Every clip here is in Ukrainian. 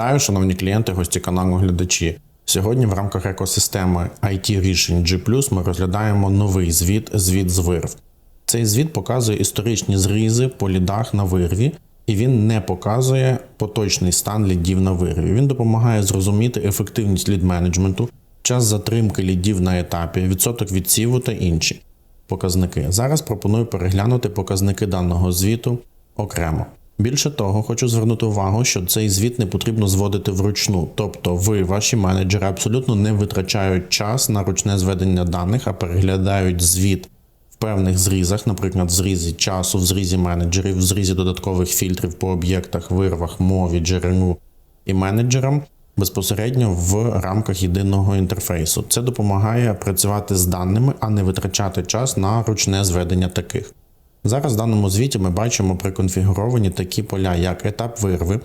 Вітаю, шановні клієнти, гості каналу глядачі. Сьогодні в рамках екосистеми IT рішень G+, ми розглядаємо новий звіт звіт з вирв. Цей звіт показує історичні зрізи по лідах на вирві, і він не показує поточний стан лідів на вирві. Він допомагає зрозуміти ефективність лід менеджменту, час затримки лідів на етапі, відсоток відсіву та інші показники. Зараз пропоную переглянути показники даного звіту окремо. Більше того, хочу звернути увагу, що цей звіт не потрібно зводити вручну, тобто ви, ваші менеджери, абсолютно не витрачають час на ручне зведення даних, а переглядають звіт в певних зрізах, наприклад, в зрізі часу, в зрізі менеджерів, в зрізі додаткових фільтрів по об'єктах, вирвах, мові, джерелу і менеджерам безпосередньо в рамках єдиного інтерфейсу. Це допомагає працювати з даними, а не витрачати час на ручне зведення таких. Зараз в даному звіті ми бачимо приконфігуровані такі поля, як етап вирви,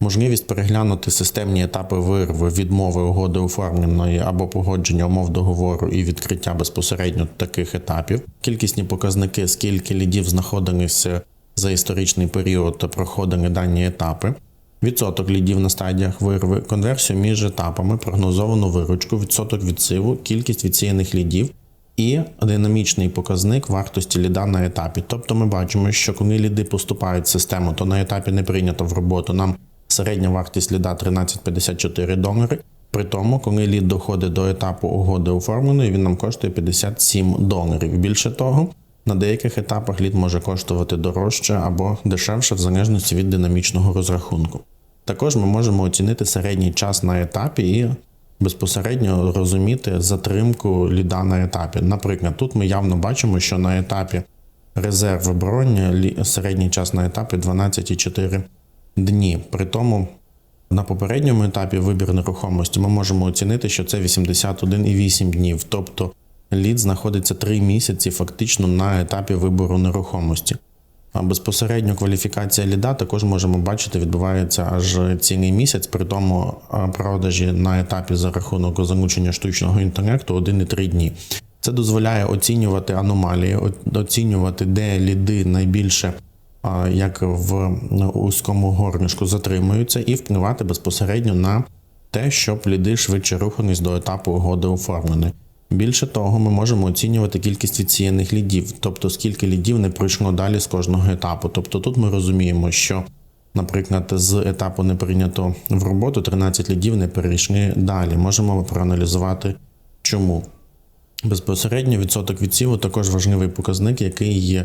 можливість переглянути системні етапи вирви, відмови угоди оформленої або погодження умов договору і відкриття безпосередньо таких етапів, кількісні показники, скільки лідів знаходилися за історичний період та проходили дані етапи. Відсоток лідів на стадіях вирви, конверсію між етапами, прогнозовану виручку, відсоток відсиву, кількість відсіяних лідів і динамічний показник вартості ліда на етапі. Тобто ми бачимо, що коли ліди поступають в систему, то на етапі не прийнято в роботу. Нам середня вартість ліда 13,54 долари. При тому, коли лід доходить до етапу угоди оформленої, він нам коштує 57 доларів. Більше того, на деяких етапах лід може коштувати дорожче або дешевше, в залежності від динамічного розрахунку. Також ми можемо оцінити середній час на етапі і безпосередньо розуміти затримку ліда на етапі. Наприклад, тут ми явно бачимо, що на етапі резерв бронь середній час на етапі 12,4 дні. При тому на попередньому етапі вибір нерухомості ми можемо оцінити, що це 81,8 днів, тобто лід знаходиться 3 місяці фактично на етапі вибору нерухомості. А безпосередньо кваліфікація ліда також можемо бачити, відбувається аж цілий місяць, при тому продажі на етапі за рахунок залучення штучного інтелекту 1,3 дні. Це дозволяє оцінювати аномалії, оцінювати, де ліди найбільше як в узькому горнишку затримуються, і впливати безпосередньо на те, щоб ліди швидше рухались до етапу угоди оформленої. Більше того, ми можемо оцінювати кількість відсіяних лідів, тобто скільки лідів не пройшло далі з кожного етапу. Тобто тут ми розуміємо, що, наприклад, з етапу не прийнято в роботу 13 лідів не перейшли далі. Можемо проаналізувати чому. Безпосередньо відсоток відсіву також важливий показник, який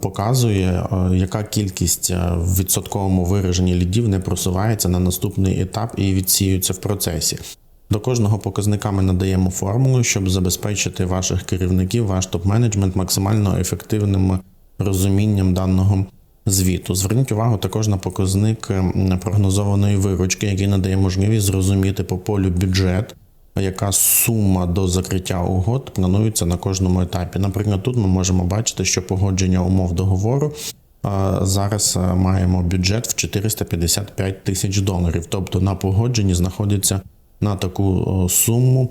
показує, яка кількість в відсотковому вираженні лідів не просувається на наступний етап і відсіюється в процесі. До кожного показника ми надаємо формулу, щоб забезпечити ваших керівників, ваш топ-менеджмент максимально ефективним розумінням даного звіту. Зверніть увагу також на показник прогнозованої виручки, який надає можливість зрозуміти по полю бюджет, яка сума до закриття угод планується на кожному етапі. Наприклад, тут ми можемо бачити, що погодження умов договору. Зараз маємо бюджет в 455 тисяч доларів, тобто на погодженні знаходиться на таку суму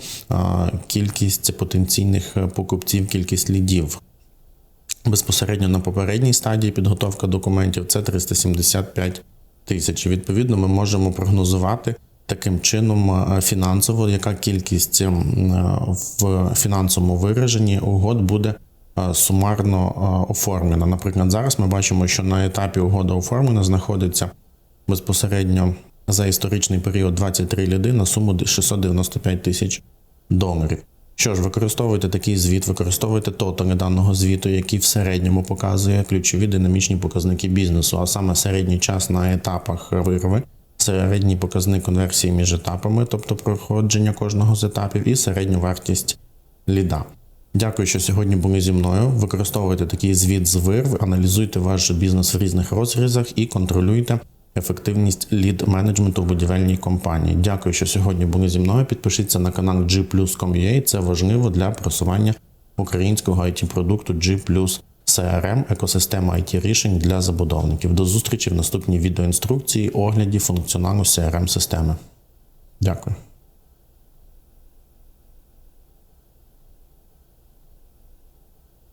кількість потенційних покупців, кількість лідів. Безпосередньо на попередній стадії підготовка документів це 375 тисяч. Відповідно, ми можемо прогнозувати таким чином фінансово, яка кількість в фінансовому вираженні угод буде сумарно оформлена. Наприклад, зараз ми бачимо, що на етапі угода оформлена знаходиться безпосередньо за історичний період 23 ліди на суму 695 тисяч доларів. Що ж, використовуйте такий звіт, використовуйте тотали даного звіту, який в середньому показує ключові динамічні показники бізнесу, а саме середній час на етапах вирви, середній показник конверсії між етапами, тобто проходження кожного з етапів, і середню вартість ліда. Дякую, що сьогодні були зі мною. Використовуйте такий звіт з вирв, аналізуйте ваш бізнес в різних розрізах і контролюйте ефективність лід менеджменту в будівельній компанії. Дякую, що сьогодні були зі мною. Підпишіться на канал G+.com.ua. Це важливо для просування українського it продукту G+. CRM, екосистема it рішень для забудовників. До зустрічі в наступній відеоінструкції огляді функціоналу crm системи Дякую.